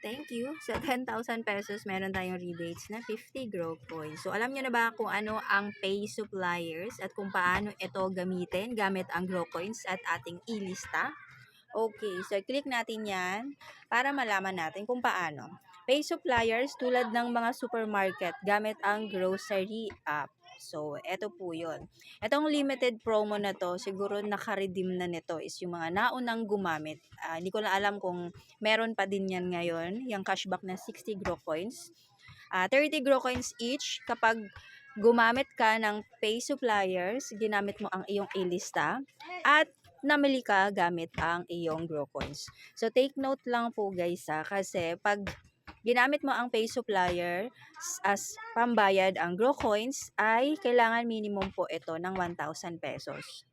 Thank you. Sa 10,000 pesos, meron tayong rebates na 50 grow coins. So, alam nyo na ba kung ano ang pay suppliers at kung paano ito gamitin gamit ang grow coins at ating ilista? Okay, so click natin yan para malaman natin kung paano. Pay suppliers tulad ng mga supermarket gamit ang grocery app. So, eto po yun. Etong limited promo na to, siguro nakaredeem na nito is yung mga naunang gumamit. Ah, hindi ko na alam kung meron pa din yan ngayon, yung cashback na 60 grow coins. Ah, 30 grow coins each kapag gumamit ka ng pay suppliers, ginamit mo ang iyong ilista, at namili ka gamit ang iyong grow coins. So, take note lang po guys ha, kasi pag ginamit mo ang pay supplier as pambayad ang grow coins ay kailangan minimum po ito ng 1,000 pesos.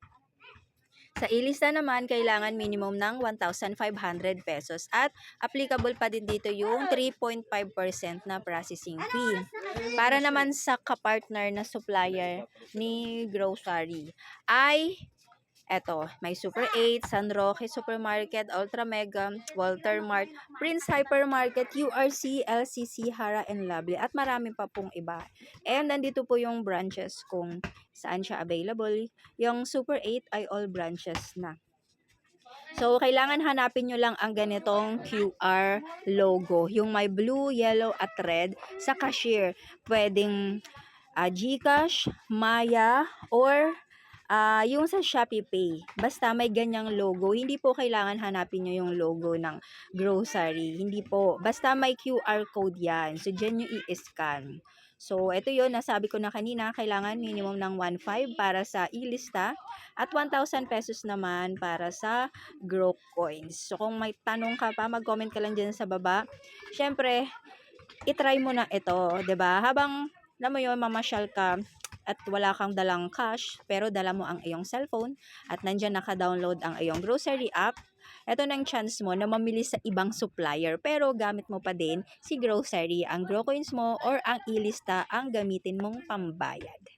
Sa ilista naman, kailangan minimum ng 1,500 pesos at applicable pa din dito yung 3.5% na processing fee. Para naman sa kapartner na supplier ni grocery ay eto, may Super 8, San Roque Supermarket, Ultra Mega, Walter Mart, Prince Hypermarket, URC, LCC, Hara and Lovely at marami pa pong iba. And nandito po yung branches kung saan siya available. Yung Super 8 ay all branches na. So, kailangan hanapin nyo lang ang ganitong QR logo. Yung may blue, yellow, at red sa cashier. Pwedeng ah, Gcash, Maya, or ah, yung sa Shopee Pay. Basta may ganyang logo. Hindi po kailangan hanapin nyo yung logo ng grocery. Hindi po. Basta may QR code yan. So, dyan nyo i-scan. So, ito yon nasabi ko na kanina, kailangan minimum ng 1.5 para sa ilista at 1,000 pesos naman para sa grow coins. So, kung may tanong ka pa, mag-comment ka lang dyan sa baba. Siyempre, itry mo na ito, ba Habang, alam mo yun, mamasyal ka at wala kang dalang cash, pero dala mo ang iyong cellphone at nandyan naka-download ang iyong grocery app, eto nang chance mo na mamili sa ibang supplier pero gamit mo pa din si grocery, ang grow coins mo or ang ilista ang gamitin mong pambayad.